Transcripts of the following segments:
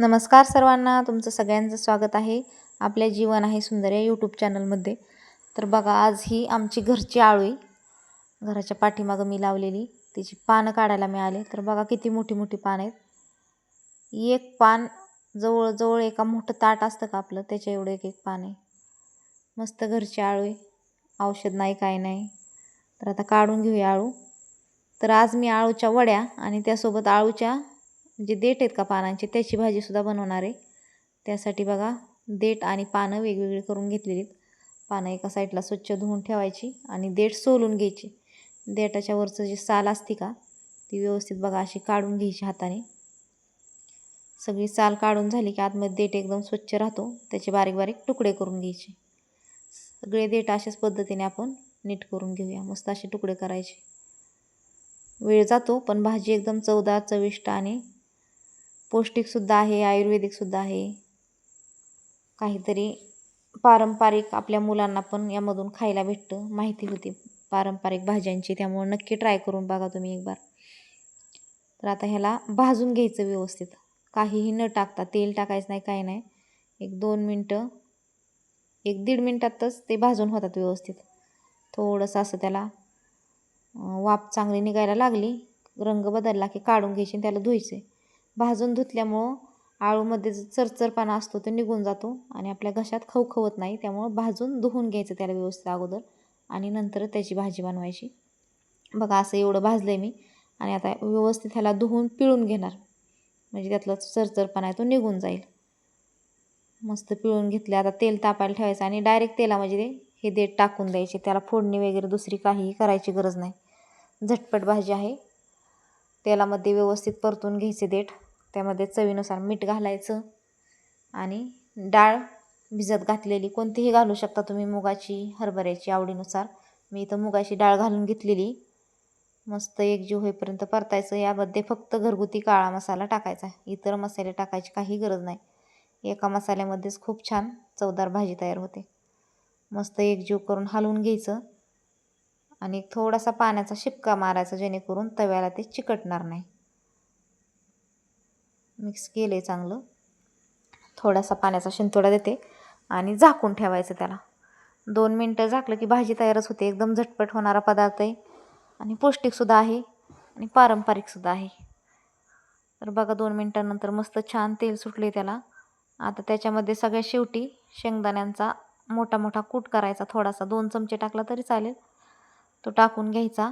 नमस्कार सर्वांना तुमचं सगळ्यांचं स्वागत आहे आपल्या जीवन आहे सुंदर या यूट्यूब चॅनलमध्ये तर बघा आज ही आमची घरची आळू घराच्या पाठीमागं मी लावलेली. तिची पानं काढायला मिळाले. तर बघा किती मोठी मोठी पानं आहेत. एक पान जवळजवळ एका मोठं ताट असतं का आपलं त्याच्या एवढं एक एक पान आहे. मस्त घरची आळू आहे. औषध नाही काय नाही. तर आता काढून घेऊया आळू. तर आज मी आळूच्या वड्या आणि त्यासोबत आळूच्या जे देठ आहेत का पानांची? त्याची भाजीसुद्धा बनवणार आहे. त्यासाठी बघा देठ आणि पानं वेगवेगळी करून घेतलेली आहेत. पानं एका साईडला स्वच्छ धुवून ठेवायची आणि देठ सोलून घ्यायची. देठाच्या वरचं जे साल असते का ती व्यवस्थित बघा अशी काढून घ्यायची हाताने. सगळी साल काढून झाली की आतमध्ये देठ एकदम स्वच्छ राहतो. त्याचे बारीक बारीक तुकडे करून घ्यायचे. सगळे देठ अशाच पद्धतीने आपण नीट करून घेऊया. मस्त असे तुकडे करायचे. वेळ जातो पण भाजी एकदम चवदार चविष्ट आणि पौष्टिकसुद्धा आहे आयुर्वेदिकसुद्धा आहे. काहीतरी पारंपरिक आपल्या मुलांना पण यामधून खायला भेटतं. माहिती होती पारंपरिक भाज्यांची त्यामुळे नक्की ट्राय करून बघा तुम्ही एक बार तर आता ह्याला भाजून घ्यायचं व्यवस्थित. काहीही न टाकता तेल टाकायचं नाही काही नाही. एक दोन मिनटं एक दीड मिनटातच ते भाजून होतात व्यवस्थित. थोडंसं असं त्याला वाफ चांगली निघायला लागली रंग बदलला की काढून घ्यायची त्याला धुयचे भाजून धुतल्यामुळं आळूमध्ये जो चरचरपणा असतो तो निघून जातो आणि आपल्या घशात खवखवत नाही. त्यामुळं भाजून धुवून घ्यायचं त्याला व्यवस्थित अगोदर आणि नंतर त्याची भाजी बनवायची. बघा असं एवढं भाजलं आहे मी आणि आता व्यवस्थित ह्याला धुवून पिळून घेणार. म्हणजे त्यातला चरचरपणा आहे तो निघून जाईल. मस्त पिळून घेतले आता तेल तापायला ठेवायचं आणि डायरेक्ट तेलामध्ये ते हे देठ टाकून द्यायचे. त्याला फोडणी वगैरे दुसरी काहीही करायची गरज नाही. झटपट भाजी आहे. तेलामध्ये व्यवस्थित परतून घ्यायचे देठ. त्यामध्ये चवीनुसार मीठ घालायचं आणि डाळ भिजत घातलेली. कोणतीही घालू शकता तुम्ही मुगाची हरभऱ्याची आवडीनुसार. मी इथं मुगाची डाळ घालून घेतलेली. मस्त एकजीव होईपर्यंत परतायचं. यामध्ये फक्त घरगुती काळा मसाला टाकायचा. इतर मसाले टाकायची काही गरज नाही. एका मसाल्यामध्येच खूप छान चवदार भाजी तयार होते. मस्त एकजीव करून हलवून घ्यायचं आणि एक थोडासा पाण्याचा शिपका मारायचा जेणेकरून तव्याला ते चिकटणार नाही. मिक्स केलं आहे चांगलं. थोडासा पाण्याचा शिंतोडा देते आणि झाकून ठेवायचं त्याला. दोन मिनटं झाकलं की भाजी तयारच होते. एकदम झटपट होणारा पदार्थ आहे. आणि पौष्टिकसुद्धा आहे आणि पारंपरिकसुद्धा आहे. तर बघा दोन मिनटानंतर मस्त छान तेल सुटले त्याला. आता त्याच्यामध्ये सगळ्या शेवटी शेंगदाण्यांचा मोठा मोठा कूट करायचा. थोडासा दोन चमचे टाकला तरी चालेल. तो टाकून घ्यायचा.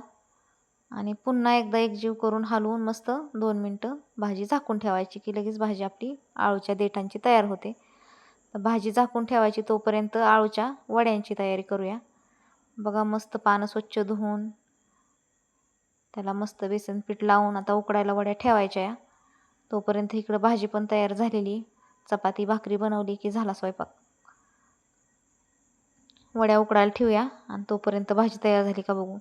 आणि पुन्हा एकदा एकजीव करून हलवून मस्त दोन मिनटं भाजी झाकून ठेवायची की लगेच भाजी आपली आळूच्या देठांची तयार होते. तर भाजी झाकून ठेवायची तोपर्यंत आळूच्या वड्यांची तयारी करूया. बघा मस्त पानं स्वच्छ धुवून त्याला मस्त बेसन पीठ लावून आता उकडायला वड्या ठेवायच्या या. तोपर्यंत इकडं भाजी पण तयार झालेली. चपाती भाकरी बनवली की झाला स्वयंपाक. वड्या उकडायला ठेवूया आणि तोपर्यंत भाजी तयार झाली का बघू.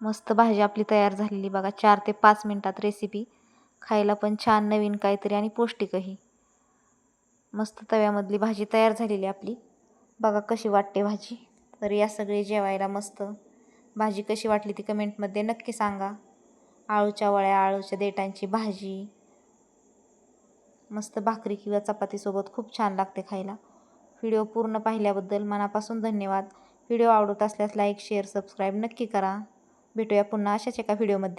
मस्त भाजी आपली तयार झालेली बघा. चार ते पाच मिनटात रेसिपी खायला पण छान नवीन काहीतरी आणि पौष्टिकही. मस्त तव्यामधली भाजी तयार झालेली आपली. बघा कशी वाटते भाजी. तर या सगळी जेवायला मस्त. भाजी कशी वाटली ती कमेंटमध्ये नक्की सांगा. आळूच्या वळ्या आळूच्या देटांची भाजी. मस्त भाकरी किंवा चपातीसोबत खूप छान लागते खायला. व्हिडिओ पूर्ण पाहिल्याबद्दल मनापासून धन्यवाद. व्हिडिओ आवडत असल्यास लाईक शेअर सबस्क्राईब नक्की करा. भेटूया पुन्हा अशाच एका व्हिडिओमध्ये